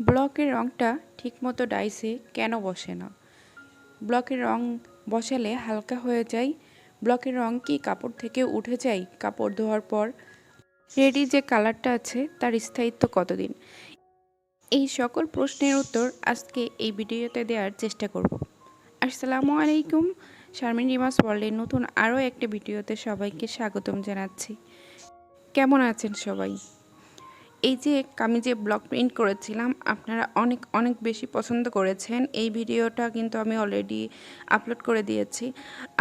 ব্লকের রঙটা ঠিকমতো ডাইসে কেন বসে না? ব্লকের রং বসালে হালকা হয়ে যায়, ব্লকের রং কি কাপড় থেকে উঠে যায়? কাপড় ধোয়ার পর রেডি যে কালারটা আছে, তার স্থায়িত্ব কতদিন? এই সকল প্রশ্নের উত্তর আজকে এই ভিডিওতে দেওয়ার চেষ্টা করব। আসসালামু আলাইকুম, শারমিন রিমাস ওয়ার্ল্ডের নতুন আরও একটা ভিডিওতে সবাইকে স্বাগতম জানাচ্ছি। কেমন আছেন সবাই? এই যে আমি যে ব্লগ প্রিন্ট করেছিলাম, আপনারা অনেক অনেক বেশি পছন্দ করেছেন। এই ভিডিওটা কিন্তু আমি অলরেডি আপলোড করে দিয়েছি।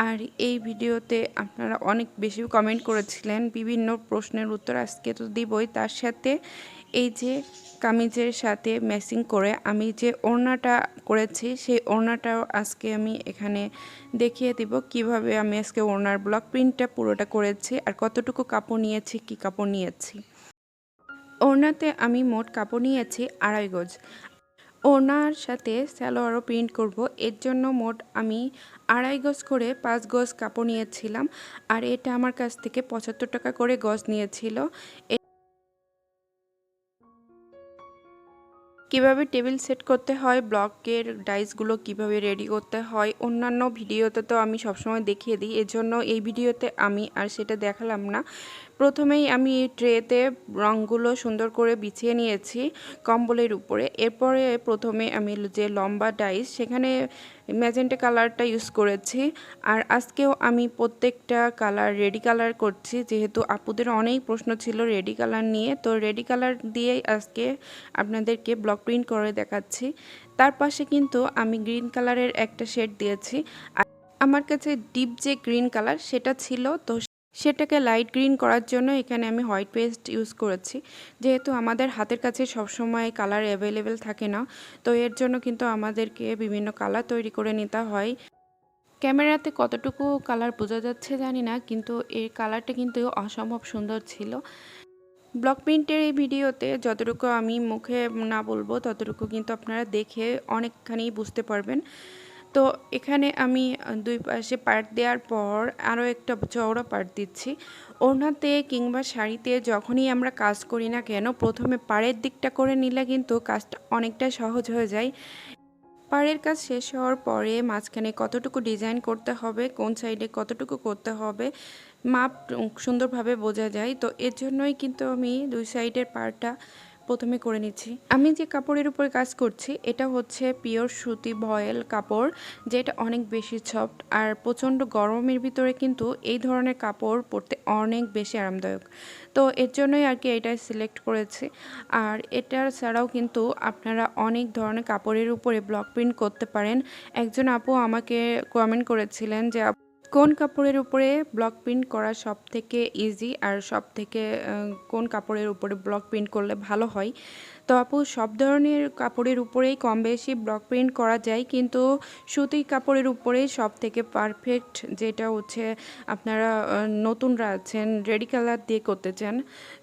আর এই ভিডিওতে আপনারা অনেক বেশি কমেন্ট করেছিলেন। বিভিন্ন প্রশ্নের উত্তর আজকে তো দিবই। তার সাথে এই যে কামিজের সাথে ম্যাচিং করে আমি যে ওড়নাটা করেছি, সেই ওড়নাটাও আজকে আমি এখানে দেখিয়ে দিব। কীভাবে আমি আজকে ওড়নার ব্লক প্রিন্টটা পুরোটা করেছি আর কতটুকু কাপড় নিয়েছি, কি কাপড় নিয়েছি। ওড়নাতে আমি মোট কাপড় নিয়েছি আড়াই গজ। ওড়নার সাথে স্যালোয়ারও প্রিন্ট করব। এর জন্য মোট আমি আড়াই গজ করে পাঁচ গজ কাপড় নিয়েছিলাম। আর এটা আমার কাছ থেকে পঁচাত্তর টাকা করে গজ নিয়েছিল। কীভাবে টেবিল সেট করতে হয়, ব্লকের ডাইসগুলো কীভাবে রেডি করতে হয়, অন্যান্য ভিডিওতে তো আমি সবসময় দেখিয়ে দিই। এজন্য এই ভিডিওতে আমি আর সেটা দেখালাম না। প্রথমেই আমি ট্রেতে রঙগুলো সুন্দর করে বিছিয়ে নিয়েছি কম্বলের উপরে। এরপরে প্রথমে আমি যে লম্বা ডাইস, সেখানে ম্যাজেন্টা কালারটা ইউজ করেছি। আর আজকেও আমি প্রত্যেকটা কালার রেডি কালার করছি। যেহেতু আপুদের অনেক প্রশ্ন ছিল রেডি কালার নিয়ে, তো রেডি কালার দিয়েই আজকে আপনাদেরকে ব্লক প্রিন্ট করে দেখাচ্ছি। তার পাশে কিন্তু আমি গ্রিন কালারের একটা শেড দিয়েছি। আমার কাছে ডিপ যে গ্রিন কালার, সেটা ছিল, তো সেটাকে লাইট গ্রিন করার জন্য এখানে আমি হোয়াইট পেস্ট ইউজ করেছি। যেহেতু আমাদের হাতের কাছে সবসময় কালার অ্যাভেলেবেল থাকে না, তো এর জন্য কিন্তু আমাদেরকে বিভিন্ন কালার তৈরি করে নিতে হয়। ক্যামেরাতে কতটুকু কালার বোঝা যাচ্ছে জানি না, কিন্তু এই কালারটা কিন্তু অসম্ভব সুন্দর ছিল। ব্লক প্রিন্টের এই ভিডিওতে যতটুকু আমি মুখে না বলব, ততটুকু কিন্তু আপনারা দেখে অনেকখানি বুঝতে পারবেন। তো এখানে আমি দুই পাশে পার্ট দেওয়ার পর আরও একটা চওড়া পার্ট দিচ্ছি। ওনাতে কিংবা শাড়িতে যখনই আমরা কাজ করি না কেন, প্রথমে পাড়ের দিকটা করে নিলে কিন্তু কাজটা অনেকটা সহজ হয়ে যায়। পাড়ের কাজ শেষ হওয়ার পরে মাঝখানে কতটুকু ডিজাইন করতে হবে, কোন সাইডে কতটুকু করতে হবে, মাপ সুন্দরভাবে বোঝা যায়। তো এর জন্যই কিন্তু আমি দুই সাইডের পাড়টা প্রথমে করে নিচ্ছি। আমি যে কাপড়ের উপরে কাজ করছি, এটা হচ্ছে পিওর সুতি ভয়েল কাপড়, যেটা অনেক বেশি সফট আর প্রচণ্ড গরমের ভিতরে কিন্তু এই ধরনের কাপড় পরতে অনেক বেশি আরামদায়ক। তো এর জন্যই আর কি এটাই সিলেক্ট করেছি। আর এটার ছাড়াও কিন্তু আপনারা অনেক ধরনের কাপড়ের উপরে ব্লক প্রিন্ট করতে পারেন। একজন আপু আমাকে কমেন্ট করেছিলেন যে কোন কাপড়ের উপরে ব্লক প্রিন্ট করা সব থেকে ইজি আর সব থেকে কোন কাপড়ের উপরে ব্লক প্রিন্ট করলে ভালো হয়? তো আপু, সব ধরনের কাপড়ের উপরেই কম বেশি ব্লক প্রিন্ট করা যায়, কিন্তু সুতি কাপড়ের উপরেই সব থেকে পারফেক্ট যেটা হচ্ছে আপনারা নতুনরা আছেন, রেডি কালার দিয়ে করতে চান।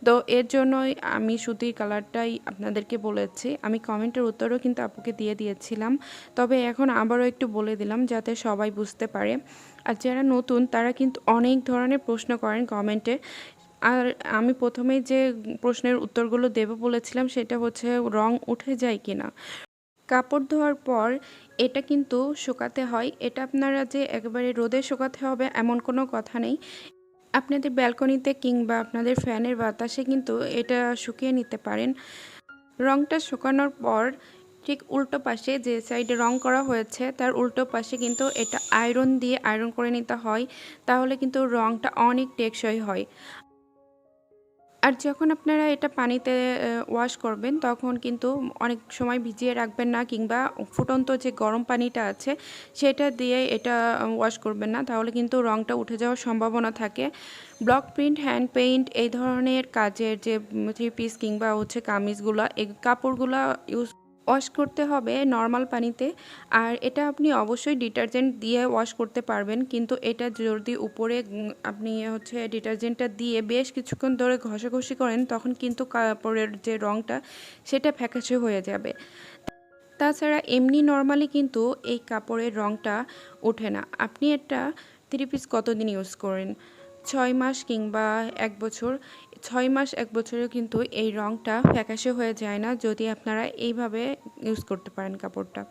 তো এর জন্যই আমি সুতির কালারটাই আপনাদেরকে বলেছি। আমি কমেন্টের উত্তরও কিন্তু আপুকে দিয়ে দিয়েছিলাম। তবে এখন আবারও একটু বলে দিলাম যাতে সবাই বুঝতে পারে। আর যারা নতুন, তারা কিন্তু অনেক ধরনের প্রশ্ন করেন কমেন্টে। আর আমি প্রথমেই যে প্রশ্নের উত্তরগুলো দেব বলেছিলাম, সেটা হচ্ছে রং উঠে যায় কি না কাপড় ধোয়ার পর এটা কিন্তু শুকাতে হয়। এটা আপনারা যে একেবারে রোদে শুকাতে হবে এমন কোনো কথা নেই। আপনাদের ব্যালকনিতে কিংবা আপনাদের ফ্যানের বাতাসে কিন্তু এটা শুকিয়ে নিতে পারেন। রংটা শুকানোর পর ঠিক উল্টো পাশে যে সাইডে রং করা হয়েছে, তার উল্টো পাশে কিন্তু এটা আয়রন দিয়ে আয়রন করে নিতে হয়। তাহলে কিন্তু রংটা অনেক টেকসই হয়। আর যখন আপনারা এটা পানিতে ওয়াশ করবেন, তখন কিন্তু অনেক সময় ভিজিয়ে রাখবেন না কিংবা ফুটন্ত যে গরম পানিটা আছে, সেটা দিয়ে এটা ওয়াশ করবেন না। তাহলে কিন্তু রঙটা উঠে যাওয়ার সম্ভাবনা থাকে। ব্লক প্রিন্ট হ্যান্ড পেইন্ট এই ধরনের কাজের যে থ্রি পিস কিংবা হচ্ছে কামিজগুলো, এই কাপড়গুলো ইউজ ওয়াশ করতে হবে নর্মাল পানিতে। আর এটা আপনি অবশ্যই ডিটারজেন্ট দিয়ে ওয়াশ করতে পারবেন। কিন্তু এটা যদি উপরে আপনি হচ্ছে ডিটারজেন্টটা দিয়ে বেশ কিছুক্ষণ ধরে ঘষাঘষি করেন, তখন কিন্তু কাপড়ের যে রঙটা সেটা ফ্যাকাশে হয়ে যাবে। তাছাড়া এমনি নর্মালি কিন্তু এই কাপড়ের রঙটা ওঠে না। আপনি এটা থ্রি পিস কতদিন ইউজ করেন? ছয় মাস কিংবা এক বছর, ছয় মাস এক বছরেও কিন্তু এই রঙটা ফ্যাকাশে হয়ে যায় না যদি আপনারা এইভাবে ইউজ করতে পারেন কাপড়টা।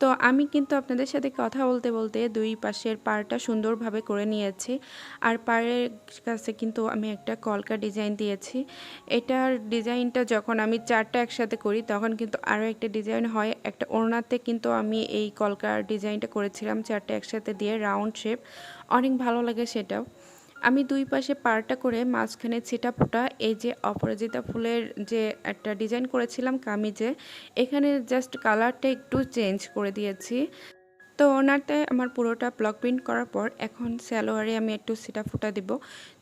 তো আমি কিন্তু আপনাদের সাথে কথা বলতে বলতে দুই পাশের পাড়টা সুন্দরভাবে করে নিয়েছি। আর পাড়ের কাছে কিন্তু আমি একটা কলকা ডিজাইন দিয়েছি। এটার ডিজাইনটা যখন আমি চারটা একসাথে করি তখন কিন্তু আরও একটা ডিজাইন হয়। একটা ওড়নাতে কিন্তু আমি এই কলকার ডিজাইনটা করেছিলাম চারটা একসাথে দিয়ে রাউন্ড শেপ। অনেক ভালো লাগে সেটাও। আমি দুই পাশে পারটা করে মাঝখানে ছিটা ফোটা এই যে অপরাজিতা ফুলের যে একটা ডিজাইন করেছিলাম কামিজে, এখানে জাস্ট কালারটা একটু চেঞ্জ করে দিয়েছি। তো ওনারতে আমার পুরোটা ব্লক প্রিন্ট করার পর এখন স্যালোয়ারে আমি একটু সিটা ফুটা দিব।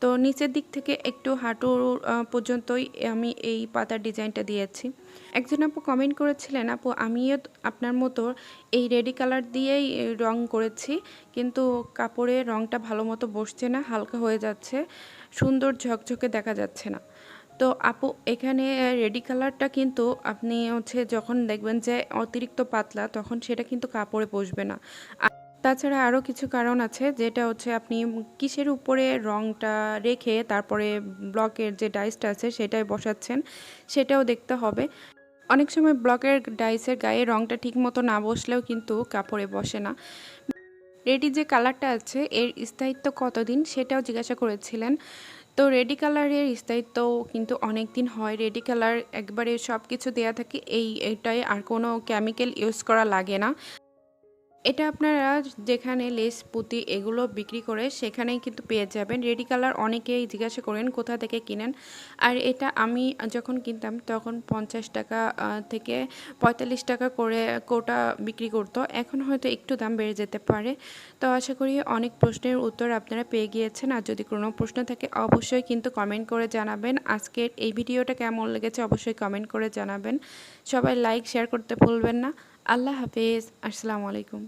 তো নিচের দিক থেকে একটু হাঁটুর পর্যন্তই আমি এই পাতার ডিজাইনটা দিয়েছি। একজন আপু কমেন্ট করেছিলেন, আপু, আমিও আপনার মতো এই রেডি কালার দিয়েই রং করেছি, কিন্তু কাপড়ে রংটা ভালো মতো বসছে না, হালকা হয়ে যাচ্ছে, সুন্দর ঝকঝকে দেখা যাচ্ছে না। তো আপু, এখানে রেডি কালারটা কিন্তু আপনি হচ্ছে যখন দেখবেন যে অতিরিক্ত পাতলা, তখন সেটা কিন্তু কাপড়ে বসবে না। তাছাড়া আরও কিছু কারণ আছে, যেটা হচ্ছে আপনি কিসের উপরে রংটা রেখে তারপরে ব্লকের যে ডাইসটা আছে সেটাই বসাচ্ছেন, সেটাও দেখতে হবে। অনেক সময় ব্লকের ডাইসের গায়ে রংটা ঠিক মতো না বসলেও কিন্তু কাপড়ে বসে না। রেডি যে কালারটা আছে, এর স্থায়িত্ব কতদিন সেটাও জিজ্ঞাসা করেছিলেন। তো রেডি কালারের স্থায়িত্ব কিন্তু অনেক দিন হয়। রেডি কালার একবারে সব কিছু দেওয়া থাকে, এই এটাই আর কোনো কেমিক্যাল ইউজ করা লাগে না। এটা আপনারা যেখানে লেস, পুঁতি এগুলো বিক্রি করে সেখানেই কিন্তু পেয়ে যাবেন। রেডি কালার অনেকেই জিজ্ঞাসা করেন কোথা থেকে কিনেন? আর এটা আমি যখন কিনতাম তখন পঞ্চাশ টাকা থেকে পঁয়তাল্লিশ টাকা করে কোটা বিক্রি করতো। এখন হয়তো একটু দাম বেড়ে যেতে পারে। তো আশা করি অনেক প্রশ্নের উত্তর আপনারা পেয়ে গিয়েছেন। আর যদি কোনো প্রশ্ন থাকে, অবশ্যই কিন্তু কমেন্ট করে জানাবেন। আজকের এই ভিডিওটা কেমন লেগেছে অবশ্যই কমেন্ট করে জানাবেন। সবাই লাইক, শেয়ার করতে ভুলবেন না। আল্লাহ হাফেজ। আসসালামু আলাইকুম।